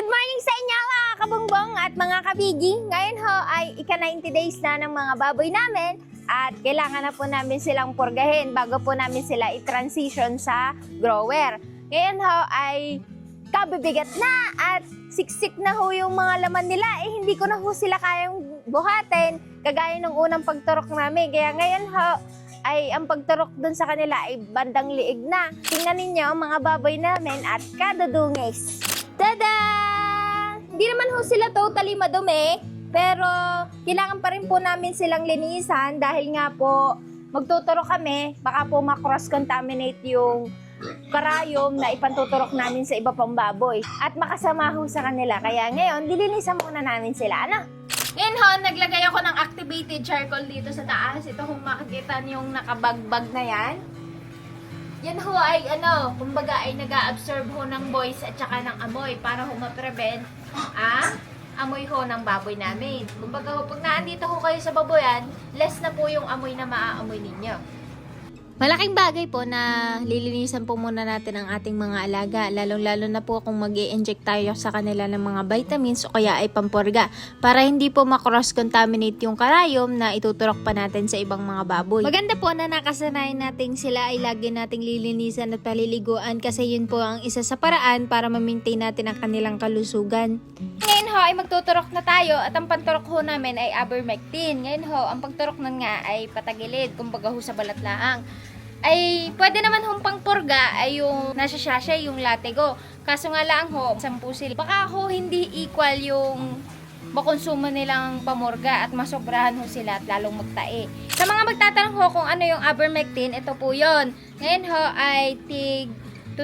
Good morning sa inyo mga kabungbong at mga kabigi. Ngayon ho ay ika-90 days na ng mga baboy namin at kailangan na po namin silang purgahin bago po namin sila i-transition sa grower. Ngayon ho ay kabibigat na at siksik na ho yung mga laman nila. Eh hindi ko na ho sila kayang buhatin kagaya ng unang pagturok namin. Kaya ngayon ho ay ang pagturok dun sa kanila ay bandang liig na. Tingnan ninyo ang mga baboy namin at kadudungis. Tada! Hindi naman ho sila totally madumi, pero kailangan pa rin po namin silang linisan dahil nga po magtuturo kami, baka po makross-contaminate yung karayom na ipantuturok namin sa iba pang baboy at makasama ho sa kanila. Kaya ngayon, dilinisan muna namin sila. Ano? Ngayon ho, naglagay ako ng activated charcoal dito sa taas. Ito kung makikita niyo yung nakabagbag na yan. Yan ho ay ano, kumbaga ay nag absorb ho ng voice at saka ng amoy para ho ma-prevent ang amoy ho ng baboy namin. Kumbaga ho, pag naandito ho kayo sa baboyan, less na po yung amoy na maaamoy ninyo. Malaking bagay po na lilinisan po muna natin ang ating mga alaga, lalong-lalo na po kung mag inject tayo sa kanila ng mga vitamins o kaya ay pampurga para hindi po makross-contaminate yung karayom na ituturok pa natin sa ibang mga baboy. Maganda po na nakasanayan natin sila ay lagi nating lilinisan at paliliguan kasi yun po ang isa sa paraan para ma-maintain natin ang kanilang kalusugan. Ay magtuturok na tayo at ang panturok ho namin ay ivermectin. Ngayon ho, ang pagturok nun nga ay patagilid, kumbaga ho sa balat laang ay pwede naman hong pangpurga ay yung nasa yung latego. Kaso nga lang ho, sampu sila. Baka ho hindi equal yung makonsumo nilang pamurga at masobrahan ho sila at lalong magtae. Sa mga magtatanong ho kung ano yung ivermectin, ito po yon. Ngayon ho ay tig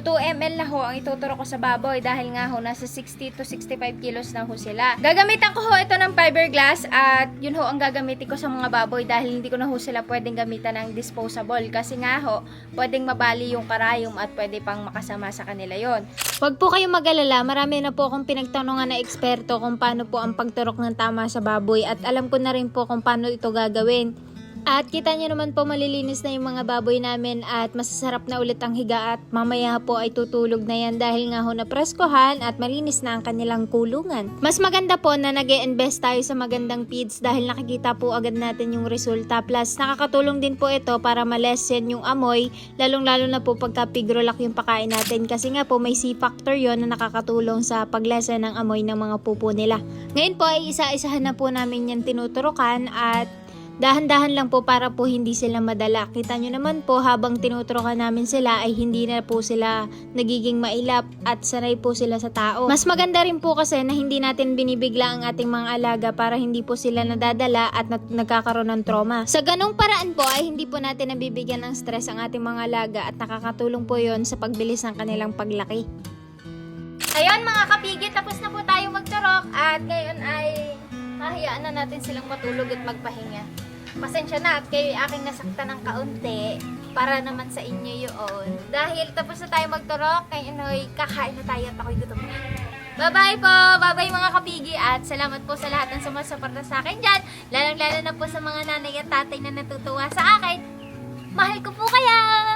2 ml na ho ang ituturo ko sa baboy dahil nga ho nasa 60 to 65 kilos na ho sila. Gagamitan ko ho ito ng fiberglass at yun ho ang gagamitin ko sa mga baboy dahil hindi ko na ho sila pwedeng gamitan ng disposable kasi nga ho pwedeng mabali yung karayom at pwede pang makasama sa kanila yon. Huwag po kayong mag-alala, marami na po akong pinagtanungan na eksperto kung paano po ang pagturok ng tama sa baboy at alam ko na rin po kung paano ito gagawin. At kita nyo naman po malilinis na yung mga baboy namin at masasarap na ulit ang higa at mamaya po ay tutulog na yan dahil nga ho na preskohan at malinis na ang kanilang kulungan. Mas maganda po na nag invest tayo sa magandang feeds dahil nakikita po agad natin yung resulta. Plus nakakatulong din po ito para malesen yung amoy lalong lalo na po pagka pigrolak yung pakain natin kasi nga po may C-factor yon na nakakatulong sa paglesen ng amoy ng mga pupo nila. Ngayon po ay isa-isahan na po namin yan tinuturukan at Dahan-dahan lang po para po hindi sila madala. Kita nyo naman po habang tinuturokan namin sila ay hindi na po sila nagiging mailap at sanay po sila sa tao. Mas maganda rin po kasi na hindi natin binibigla ang ating mga alaga para hindi po sila nadadala at nat- nagkakaroon ng trauma. Sa ganong paraan po ay hindi po natin nabibigyan ng stress ang ating mga alaga at nakakatulong po yon sa pagbilis ng kanilang paglaki. Ayun mga kapigit, tapos na po tayo magturok at ngayon ay hahayaan na natin silang matulog at magpahinga. Pasensya na at kayo aking nasakta ng kaunti para naman sa inyo yun. Dahil tapos na tayo magturok, kay Inoy, kakain na tayo at ako'y gutom na. Bye-bye po! Bye-bye mga kapigi at salamat po sa lahat ng sumusuporta sa akin dyan. Lalong-lalo na po sa mga nanay at tatay na natutuwa sa akin. Mahal ko po kaya!